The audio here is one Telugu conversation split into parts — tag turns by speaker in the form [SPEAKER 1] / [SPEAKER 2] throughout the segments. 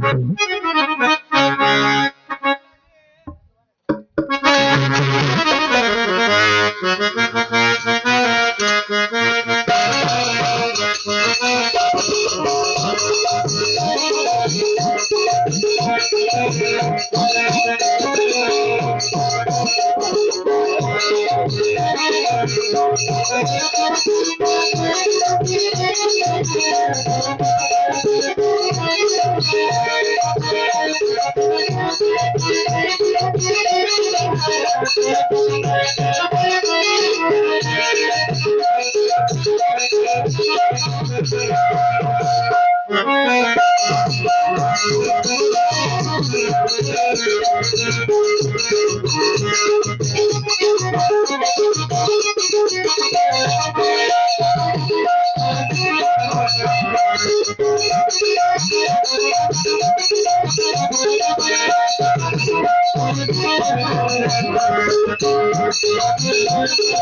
[SPEAKER 1] Thank
[SPEAKER 2] you.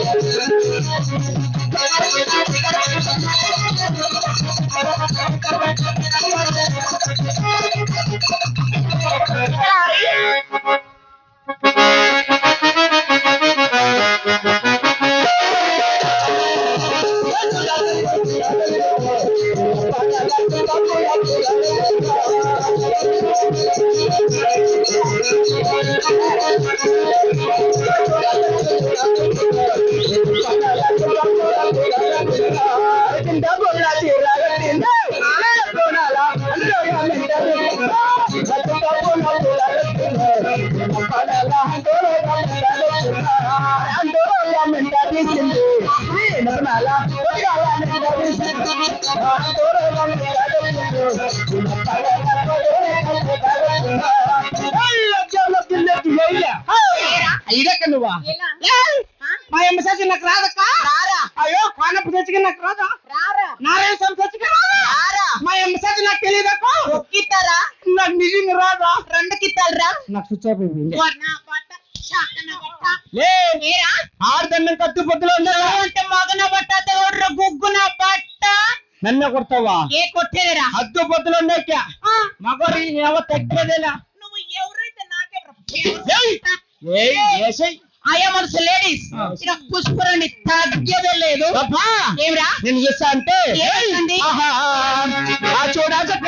[SPEAKER 2] ఇదక్క చచ్చికి నాకు రాదా? నారాయణ స్వామి చచ్చికి రాదా? మా సచ్చి నాకు తెలియదక్క
[SPEAKER 1] ఒక్కిస్తారా
[SPEAKER 2] నాకు నిజంగా రాదా?
[SPEAKER 1] రెండు కిత్తాలరా?
[SPEAKER 2] నాకు స్విచ్ అయిపోయింది.
[SPEAKER 1] వర్ణ బట్ట శాకన బట్ట
[SPEAKER 2] లే
[SPEAKER 1] ఏరా
[SPEAKER 2] ఆరుదన్నం కట్టు పొద్దులో ఉండాలా
[SPEAKER 1] అంటే మగన బట్ట గుగ్గున బట్ట
[SPEAKER 2] నన్నే కొడతావా?
[SPEAKER 1] ఏ కొట్టేదిరా?
[SPEAKER 2] హద్దు పొద్దులో ఉన్నాక మగోరి ఏవ తగ్గదేలా
[SPEAKER 1] నువ్వు ఎవరైతే నాకే ఆయా లేడీస్ పుష్పరాన్ని తగ్గదే లేదు. ఏమిరా?
[SPEAKER 2] నేను చూస్తా అంటే ఆ చూడా చూడ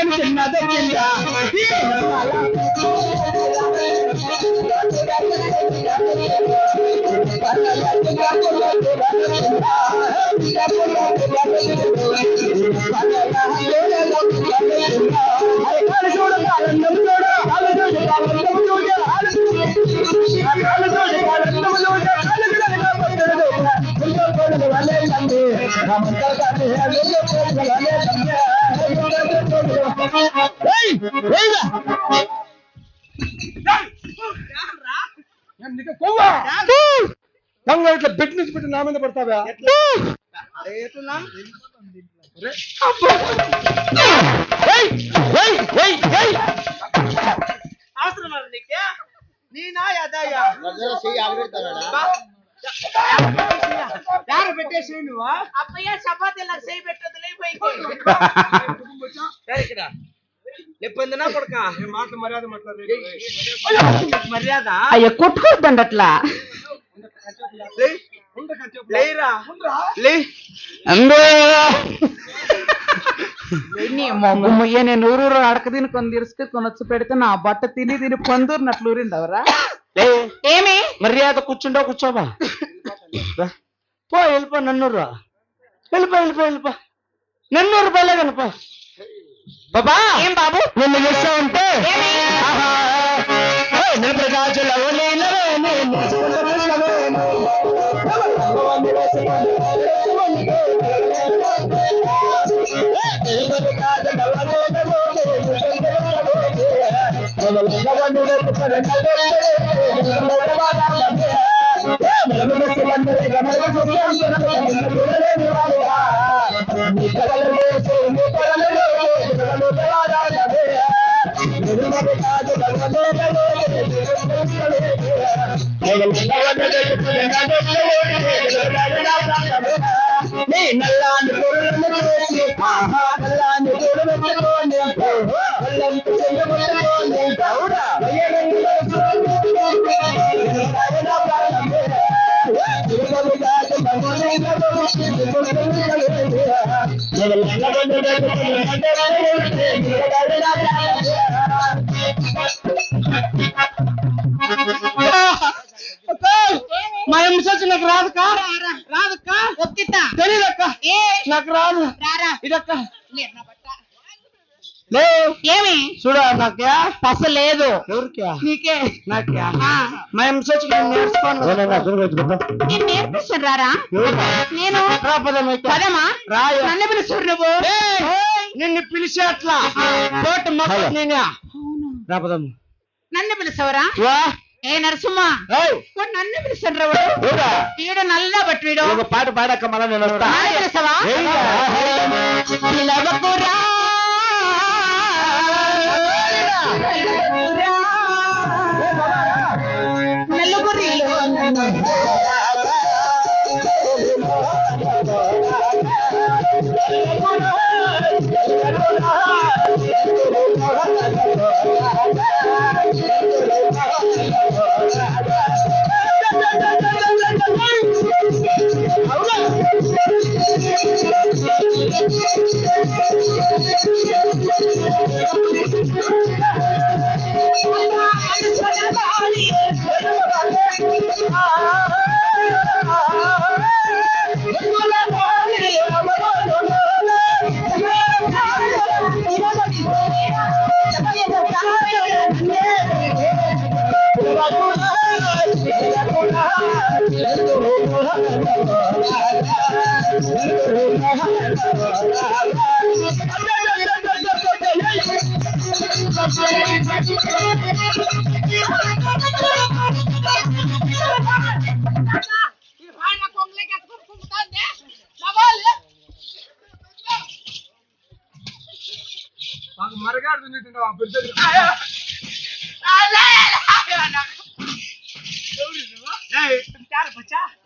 [SPEAKER 2] ನಮ್ಗೆ
[SPEAKER 3] ಇಟ್ಲ ಬಿಟ್ನೆಸ್ ಬಿಟ್ಟು ನಾಮಿಂದ ಬರ್ತಾವೆ ನೀನಾ
[SPEAKER 2] ಯದಯ పెట్టేసి నువ్వు
[SPEAKER 3] అప్పయ్య చపాతీ నాకు చేయి పెట్టదు లేపోయి ఇక్కడ. లేకపోయిందినా కొడుక?
[SPEAKER 2] మాట మర్యాద మాట్లాడలేదు.
[SPEAKER 3] మర్యాద?
[SPEAKER 1] అయ్యో కొట్టుకోవద్దండి అట్లా
[SPEAKER 3] లేరా? లే.
[SPEAKER 1] నేను ఊరూరు అడక తిని కొన్ని తిరిస్తే కొనొచ్చు పెడితే నా బట్ట తిని తిని పందూరినట్లు ఊరిండవరా ఏమి?
[SPEAKER 2] మర్యాద కూర్చుండో కూర్చోబా. పో వెళ్ళిపో నన్నూరు వెళ్ళిపో వెళ్ళిపో వెళ్ళిపో నన్నూరు కనుపో బాబా
[SPEAKER 1] ఏం బాబు
[SPEAKER 2] నిన్ను చేస్తా ఉంటే
[SPEAKER 1] ఏమి?
[SPEAKER 2] ఆహా, నాకు రాదుకా?
[SPEAKER 3] రాదక్క ఒక్కితా
[SPEAKER 2] తెలియదక్క
[SPEAKER 3] ఏ?
[SPEAKER 2] నాకు రాదు. ఇదక్క?
[SPEAKER 1] ఏమి?
[SPEAKER 2] చూడ నాక్యా?
[SPEAKER 1] పస లేదు. నీకే.
[SPEAKER 2] మా ఎంసొచ్చి నేర్చుకోను.
[SPEAKER 1] నేను నేర్పిస్తాను రారా. నేను. పదమా?
[SPEAKER 2] రాయు.
[SPEAKER 1] నన్ను నువ్వు.
[SPEAKER 2] నిన్ను పిలిచే అట్లా. తోట మొక్క నేనే. రాపదమ్మ
[SPEAKER 1] నన్ను పిలుస్తావరా?
[SPEAKER 2] వా.
[SPEAKER 1] ఏ నరసింహ
[SPEAKER 2] ఏయ్,
[SPEAKER 1] వాడు నన్ను పిలుస్తాడు రా వాడు
[SPEAKER 2] ఎవరా?
[SPEAKER 1] వీడు నల్ల బట్టి వీడు
[SPEAKER 2] ఒక పాట పాడక్క మళ్ళా నేను వస్తా
[SPEAKER 1] నన్ను పిలుస్తావా
[SPEAKER 2] ఏయ్యా.
[SPEAKER 1] పిలవకురా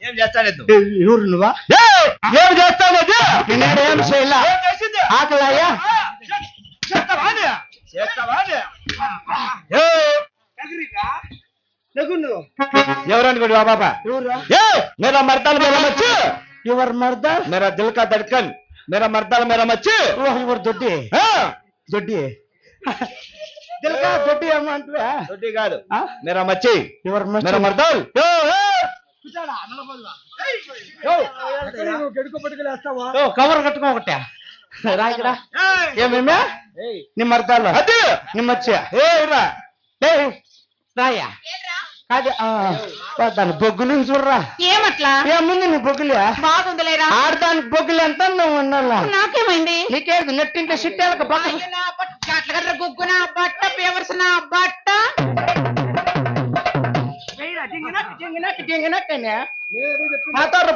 [SPEAKER 3] ఏం చేస్తాలేదు
[SPEAKER 2] ఎవరు నువ్వా? ఏం చేస్తానది నేను ఏం బాబా? మేరా మర్దాలు మేరా మచ్చు! ఎవరు మర్దా? మేరా దిల్కా దడ్కన్! మేరా మర్దాలు మేరా మచ్చు! ఎవరు దొడ్డి? దొడ్డి? దొడ్డి
[SPEAKER 4] కాదు? మేరా మచ్చి. మేరా మర్దాల్.
[SPEAKER 2] కవర్ కట్టుకో ఒకటే. రా ఇక్కడ ఏమేమే నీ మర్దాలు?
[SPEAKER 4] అది
[SPEAKER 2] నీ మచ్చ.
[SPEAKER 4] ఏ రా.
[SPEAKER 2] రాయా? కాదు దాని బొగ్గులు చూడరా.
[SPEAKER 1] ఏమట్లా?
[SPEAKER 2] ఏముంది నీ బొగ్గులే?
[SPEAKER 1] బాగుందిలేరా?
[SPEAKER 2] ఆడదానికి బొగ్గులు ఎంత నువ్వు ఉండాలా
[SPEAKER 1] నాకేమైంది?
[SPEAKER 2] నీకేది? నెట్టింటే సిట్టాలకు పక్క
[SPEAKER 3] అయ్యో నా బట్ట
[SPEAKER 1] గట్లగడ్ర గుగ్గు నా బట్ట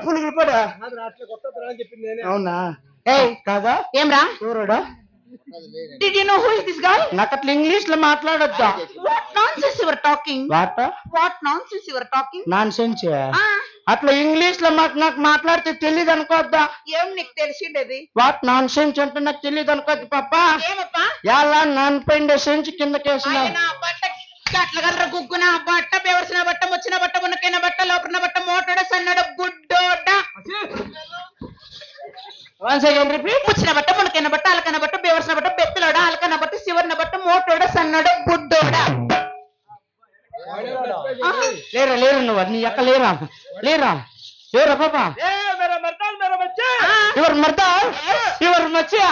[SPEAKER 3] పులుగులు పడా? అవునా? ఏయ్ కాదా?
[SPEAKER 1] ఏమ్రా?
[SPEAKER 3] ఎవరోడా?
[SPEAKER 1] Did you know who is this guy
[SPEAKER 3] నాకు అట్లా ఇంగ్లీష్లో మాట్లాడొద్దా?
[SPEAKER 1] వాట్ నాన్సెన్స్ యువర్ టాకింగ్
[SPEAKER 3] వాట?
[SPEAKER 1] What nonsense your talking
[SPEAKER 3] nonsense అట్లా ఇంగ్లీష్లో మాకు నాకు మాట్లాడితే తెలియదు అనుకోద్దా?
[SPEAKER 1] ఏం నీకు తెలిసిండేది?
[SPEAKER 3] వాట్ నాన్ సెన్స్ అంటే నాకు తెలియదు అనుకోద్దు పాప?
[SPEAKER 1] ఏమప్పా?
[SPEAKER 3] ఎలా నాన్ పెండే సెన్స్ కిందకేసిన
[SPEAKER 1] ఆయన బట్ట కట్లగలర గుగ్గున బట్ట బెవరిసిన బట్ట ముచ్చిన బట్ట మునకైన బట్ట లోపల బట్ట మోటాడ సన్నడ గుడ్డోడ
[SPEAKER 3] వన్ సెకండ్ రిపీట్
[SPEAKER 1] ముచ్చిన బట్ట మునకైన బట్ట అలకన బట్ట బెవరిసిన బట్ట బెత్తలోడ అలకన బట్ట శివర్న బట్ట మోటోడ సన్నడ గుడ్డోడ
[SPEAKER 3] లేరా లేరు నువ్వు నీ ఎక్క లేరా లేరా లేరా పాపా ఎవరు మర్దా ఎవరు మచ్చా.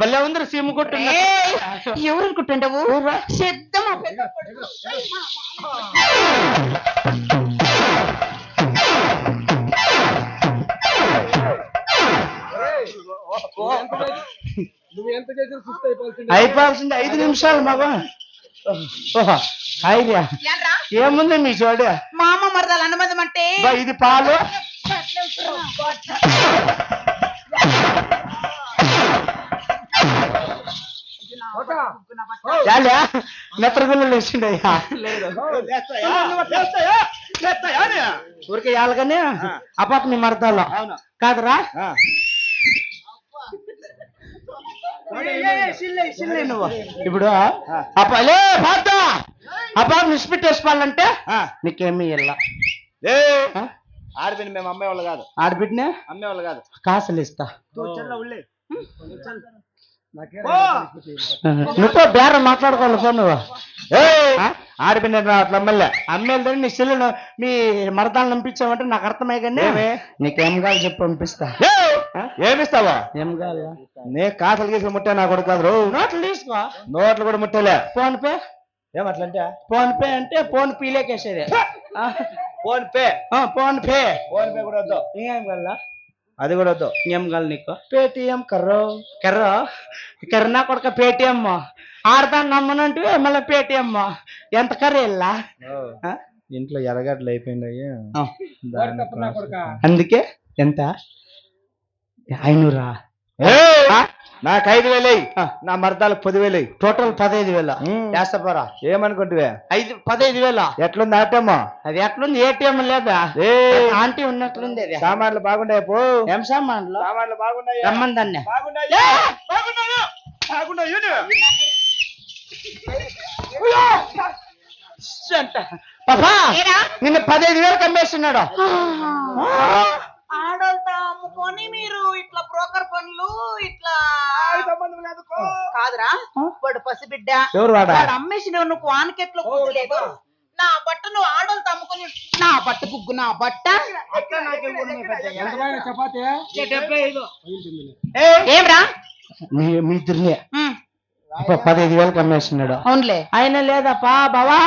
[SPEAKER 3] భలే ఉంది సీమ కొట్టు
[SPEAKER 1] ఏయ్, ఎవరు అనుకుంటుండవు సిద్ధమా
[SPEAKER 3] అయిపోవాల్సింది ఐదు నిమిషాలు మగ ఓహో ఐడియా? ఏముంది మీ చోడు
[SPEAKER 1] మా అమ్మ మరదాలు అనుబంధం అంటే
[SPEAKER 3] బా, ఇది పాలు. చాలే మెత్తగుళ్ళు వేసిండయ్యా ఊరికే యాలగానే అపాప నీ మరదాలో. కాదురా నువ్వు ఇప్పుడు అప్పలే పాత. అపాప నిష్పెట్టేసుకోవాలంటే నీకేమీ ఇల్లా
[SPEAKER 2] ఆడపిని మేము అమ్మే వాళ్ళు కాదు.
[SPEAKER 3] ఆడబిడ్డనే?
[SPEAKER 2] అమ్మే వాళ్ళు కాదు.
[SPEAKER 3] కాసులు ఇస్తా నువ్వు బేరం మాట్లాడుకోవాలి ఫోన్ నువ్వు. ఆడపిల్ల అట్లా అమ్మలే. అమ్మేళ్ళని నీ సెల్లు మీ మరదాలు పంపించామంటే నాకు అర్థమై కానీ నీకేం కావాలి చెప్పు పంపిస్తా.
[SPEAKER 2] ఏమిస్తావా?
[SPEAKER 3] ఏం కావాలి
[SPEAKER 2] నే కాసలు గీసలు ముట్టా నా కొడుకు కాదు.
[SPEAKER 3] నోట్లు తీసుకో.
[SPEAKER 2] నోట్లు కూడా ముట్టలే.
[SPEAKER 3] PhonePe.
[SPEAKER 2] ఏమట్లంటే
[SPEAKER 3] ఫోన్ పే అంటే ఫోన్ పీలేకేసేది
[SPEAKER 2] PhonePe.
[SPEAKER 3] PhonePe.
[SPEAKER 2] PhonePe కూడా వద్దు.
[SPEAKER 3] ఇంకేం కావాలా
[SPEAKER 2] అది కూడా వద్దు.
[SPEAKER 3] ఏం కావాలి నీకు? పేటిఎం కర్రో. కర్రో? కర్ర నా కొడుక పేటిఎం. ఆడదాన్ని నమ్మనంటే మళ్ళీ పేటిఎం ఎంత కర్రీ వెళ్ళా
[SPEAKER 2] ఇంట్లో ఎరగట్లు అయిపోయినాయి
[SPEAKER 3] అందుకే ఎంత? ఐనూరా?
[SPEAKER 2] నాకు ఐదు వేలు
[SPEAKER 3] ఆ.
[SPEAKER 2] నా మర్దాలకు పదివేలు
[SPEAKER 3] టోటల్ పదహైదు వేల? వేస్తపోరా
[SPEAKER 2] ఏమనుకుంటువే?
[SPEAKER 3] ఐదు పదహైదు వేల?
[SPEAKER 2] ఎట్లుంది ఆటమ్మా?
[SPEAKER 3] అది ఎట్లుంది? ఏటీఎం లేదా?
[SPEAKER 2] ఏ.
[SPEAKER 3] ఆంటీ ఉన్నట్లుంది అది.
[SPEAKER 2] సామాన్లు బాగుండాయి పో?
[SPEAKER 3] ఏం సామాన్లు?
[SPEAKER 2] సామాన్లు బాగున్నాయి?
[SPEAKER 3] రమ్మని దాన్ని.
[SPEAKER 2] బాగున్నాయి? బాగున్నాయి? బాగున్నాయి
[SPEAKER 3] పాపా
[SPEAKER 1] ఏరా?
[SPEAKER 3] నిన్న పదహైదు వేలకు అమ్మేస్తున్నాడు
[SPEAKER 1] ఆడోళ్ళతో అమ్ముకొని మీరు ఇట్లా బ్రోకర్ పనులు ఇట్లా కాదురా వాడు పసిబిడ్డ.
[SPEAKER 3] ఎవరు వాడా?
[SPEAKER 1] వాడు అమ్మేసిన నువ్వు వానకెట్లో కూతులేదు నా బట్ట నువ్వు ఆడోళ్ళతో అమ్ముకొని నా బట్ట గుగ్గు నా బట్ట. ఏమ్రా?
[SPEAKER 3] మీ మీ ఇద్దరిని. పదహైదు వేలకు అమ్మేస్తున్నాడు
[SPEAKER 1] అవునులే.
[SPEAKER 3] ఆయన లేదప్పా బావా.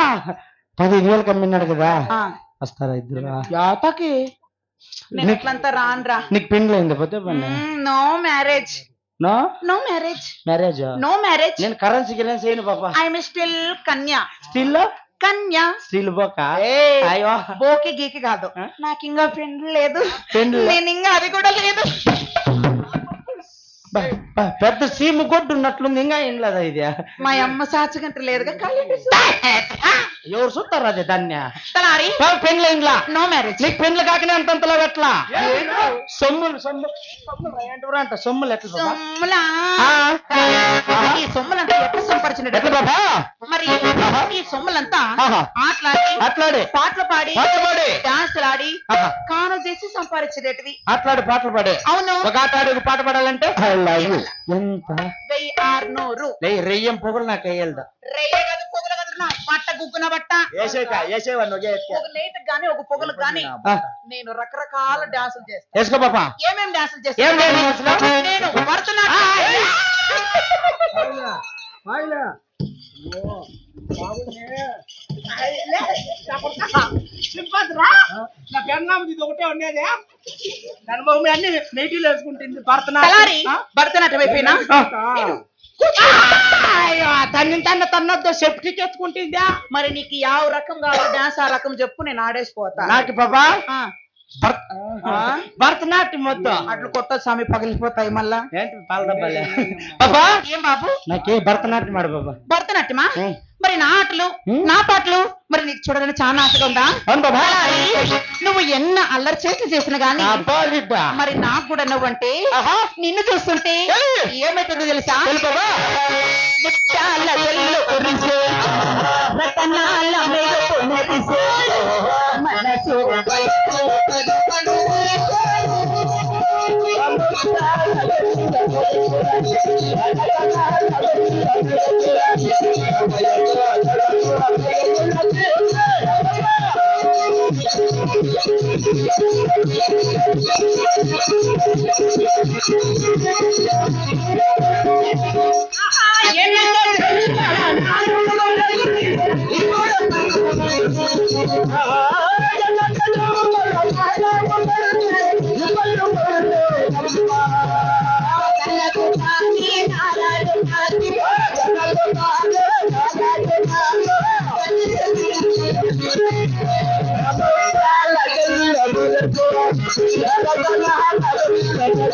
[SPEAKER 3] పదహైదు వేలకు అమ్మినాడు కదా.
[SPEAKER 1] ఆ,
[SPEAKER 3] వస్తారా ఇద్దరు? యాతకి.
[SPEAKER 1] నేను ఇట్లంతా రానురా.
[SPEAKER 3] నీకు పెండ్లి అయింది పోతే పని.
[SPEAKER 1] No marriage.
[SPEAKER 3] No?
[SPEAKER 1] No marriage.
[SPEAKER 3] Marriage?
[SPEAKER 1] No marriage.
[SPEAKER 3] నేను కరెన్సీ గిరెన్సీ చేయను పాప.
[SPEAKER 1] ఐఎమ్ స్టిల్ కన్యా.
[SPEAKER 3] స్టిల్?
[SPEAKER 1] కన్యా.
[SPEAKER 3] స్టిల్ బోక? అయ్యో.
[SPEAKER 1] బోకి గీకి కాదు. నాకు ఇంకా ఫ్రెండ్ లేదు నేను ఇంకా అది కూడా లేదు.
[SPEAKER 3] పెద్ద సీము కొట్టు ఉన్నట్లుంది ఇంకా ఏం లేదా ఇది?
[SPEAKER 1] మా అమ్మ సాచగంట లేదుగా
[SPEAKER 3] ఎవరు చూస్తారు అది దాన్ని పెండ్లి ఇంట్లో
[SPEAKER 1] నో మ్యారేజ్
[SPEAKER 3] నీకు పెండ్లి కాకనే అంతంతలో ఎట్లా సొమ్ములు సొమ్ము సొమ్ములు ఏంటో అంట సొమ్ములు ఎట్లా బాబా?
[SPEAKER 1] సొమ్ములా?
[SPEAKER 3] ఆ.
[SPEAKER 1] ఈ సొమ్ములంతా ఎట్లా సంపాదించినట్టు?
[SPEAKER 3] ఎట్లా బాబా?
[SPEAKER 1] మరి ఈ సొమ్ములంతా. ఆటలాడి
[SPEAKER 3] అట్లాడి
[SPEAKER 1] పాటలు పాడి
[SPEAKER 3] పాటలు పాడి.
[SPEAKER 1] డాన్సులు ఆడి. కాను చేసి సంపాదించేటివి
[SPEAKER 3] అట్లాడి పాటలు పాడే.
[SPEAKER 1] అవును.
[SPEAKER 3] ఒక ఆట ఆడి ఒక పాట పాడాలంటే? ఎంత?
[SPEAKER 1] వెయ్యి ఆరు నూరు
[SPEAKER 3] లే రెయ్యం పొగలు నాకు అయ్యేది
[SPEAKER 1] రేయే కాదు పొగలు కాదు నా బట్ట గుగ్గున బట్ట.
[SPEAKER 2] ఏసేక
[SPEAKER 1] ఒక నైట్ గాని ఒక పొగలు గాని నేను రకరకాల డాన్సులు చేస్తాను
[SPEAKER 3] పాప.
[SPEAKER 1] ఏమేం డాన్సులు చేస్తాను
[SPEAKER 3] డాన్సులు?
[SPEAKER 1] నేను భరతనాట్యం
[SPEAKER 3] నా ఇది ఒకటే ఉండేది దాని భూమి అన్ని నైటీలు వేసుకుంటుంది
[SPEAKER 1] తలారి భరతనాట్యం అయిపోయినా నేను అయ్యో తన్ని తన్న తన్నొద్దు సెప్టిక్ ఎత్తుకుంటుందా?
[SPEAKER 4] మరి నీకు యావ రకం కావాలి డాన్స్ ఆ రకం చెప్పు నేను ఆడేసిపోతా.
[SPEAKER 3] నాకు బాబా? భరతనాట్యం వద్దు.
[SPEAKER 1] అట్లు కొత్త స్వామి పగిలిపోతాయి మళ్ళా.
[SPEAKER 3] ఏంటి పాల డబ్బాలే బాబా!
[SPEAKER 1] ఏం బాబు?
[SPEAKER 3] నాకే భరతనాట్యం ఆడు బాబా.
[SPEAKER 1] భరతనాట్యమా. మరి నా ఆటలు. నా పాటలు మరి నీకు చూడాలని చాలా ఆశగా ఉందా?
[SPEAKER 3] అవును బాబా.
[SPEAKER 1] నువ్వు ఎన్న అల్లరి చేసి చేసిన గాని. మరి నాకు కూడా నువ్వంటే
[SPEAKER 3] ఆహా.
[SPEAKER 1] నిన్ను చూస్తుంటే
[SPEAKER 3] ఏయ్.
[SPEAKER 1] ఏమైతుందో తెలుసా?
[SPEAKER 3] తెలుసు బాబా.
[SPEAKER 1] ముత్యాల వెల్లు కురిసే, రతనాల మెరుపు Mexico.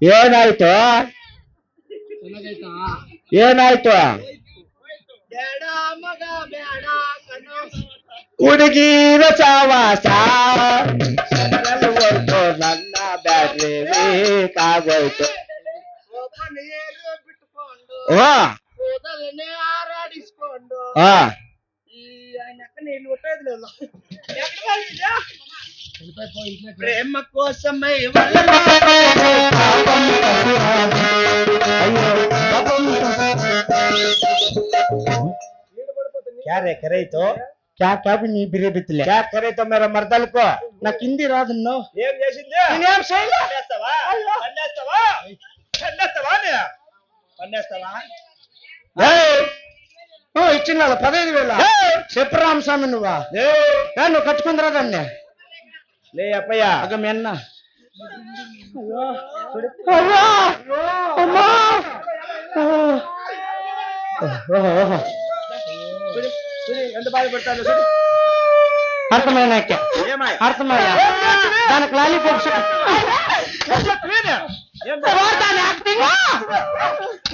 [SPEAKER 3] ಏನಾಯ್ತು ಏನಾಯ್ತು
[SPEAKER 4] ಬೇಡ ಮಗ ಬೇಡ ಕಣೋ.
[SPEAKER 3] ಹುಡುಗಿ ರಸವಾಸ ಹೋಯ್ತು ನನ್ನ ಬ್ಯಾಟ್ರಿ ವೀಕ್
[SPEAKER 4] ಆಗೋಯ್ತು ಒಬ್ಬನೇರು ಬಿಟ್ಕೊಂಡು
[SPEAKER 3] ಹಾ
[SPEAKER 4] ಕೂದಲನ್ನೇ ಹಾರಾಡಿಸ್ಕೊಂಡು
[SPEAKER 3] ಹಾ
[SPEAKER 4] ಈ
[SPEAKER 3] ನಕ್ಕನ ಇಲ್ಲಿ ಹುಟ್ಟೋದ್ಲಲ್ಲ ಪ್ರೇಮ ಕೋಸಮೈ ಯಾರೇ ಕರೆಯಿತು క్యా క్యా నీ బిరేబెత్తులే క్యా కరే తో మేర మర్దాలకో? నాకు హిందీ రాదు
[SPEAKER 2] ఏం చేసింది?
[SPEAKER 3] నేనేం చేయలే.
[SPEAKER 2] చేస్తావా చేస్తావా చేస్తావా పన్నేస్తావా
[SPEAKER 3] ఇచ్చిన పదహైదు వేల. చెప్పు రామస్వామి నువ్వా? నువ్వు కట్టుకుందిరా దాన్ని.
[SPEAKER 2] లే అప్పయ్య.
[SPEAKER 3] అగ మెన్న. అమ్మా!
[SPEAKER 2] చూడు, చూడు, ఎంత బాధపడతాను చూడు
[SPEAKER 3] అర్థమైన
[SPEAKER 2] ఏమాయ్
[SPEAKER 3] అర్థమయ్యా దానికి లాలీపాప్స్
[SPEAKER 2] ఏం చేస్తున్నావు? ఏం
[SPEAKER 3] దాని యాక్టింగ్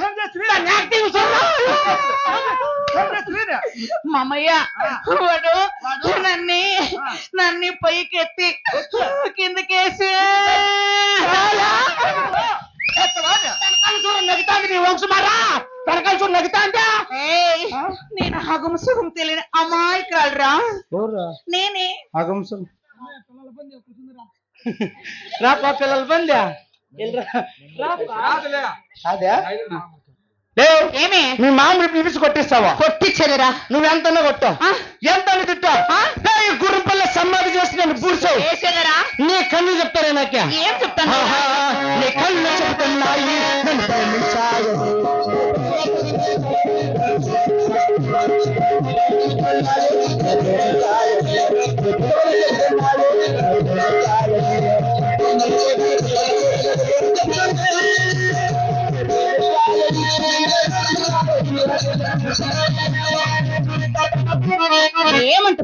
[SPEAKER 2] ఏం చేస్తున్నావు? ఏం చేస్తున్నావు?
[SPEAKER 1] మామయ్య వాడు నన్ని నన్ని పైకి హగం సుఖం తెలియని అమాయకురాలురా నేనే.
[SPEAKER 3] అగంసం రాపా పిల్లలు బందా
[SPEAKER 2] రాదులే.
[SPEAKER 3] అదే
[SPEAKER 1] ఏమే?
[SPEAKER 3] మీ మామూలు పిలిచి కొట్టిస్తావా?
[SPEAKER 1] కొట్టించలేరా
[SPEAKER 3] నువ్వెంతనే కొట్టు
[SPEAKER 1] ఆ?
[SPEAKER 3] ఎంత తిట్టా గురుపల్ల సమాధి చేసి నన్ను పూడ్చావు?
[SPEAKER 1] వేసేదరా
[SPEAKER 3] నీ కళ్ళు చెప్తారే నాకే
[SPEAKER 1] ఏం చెప్తాను?
[SPEAKER 3] నీ కళ్ళు చెప్తున్నాయి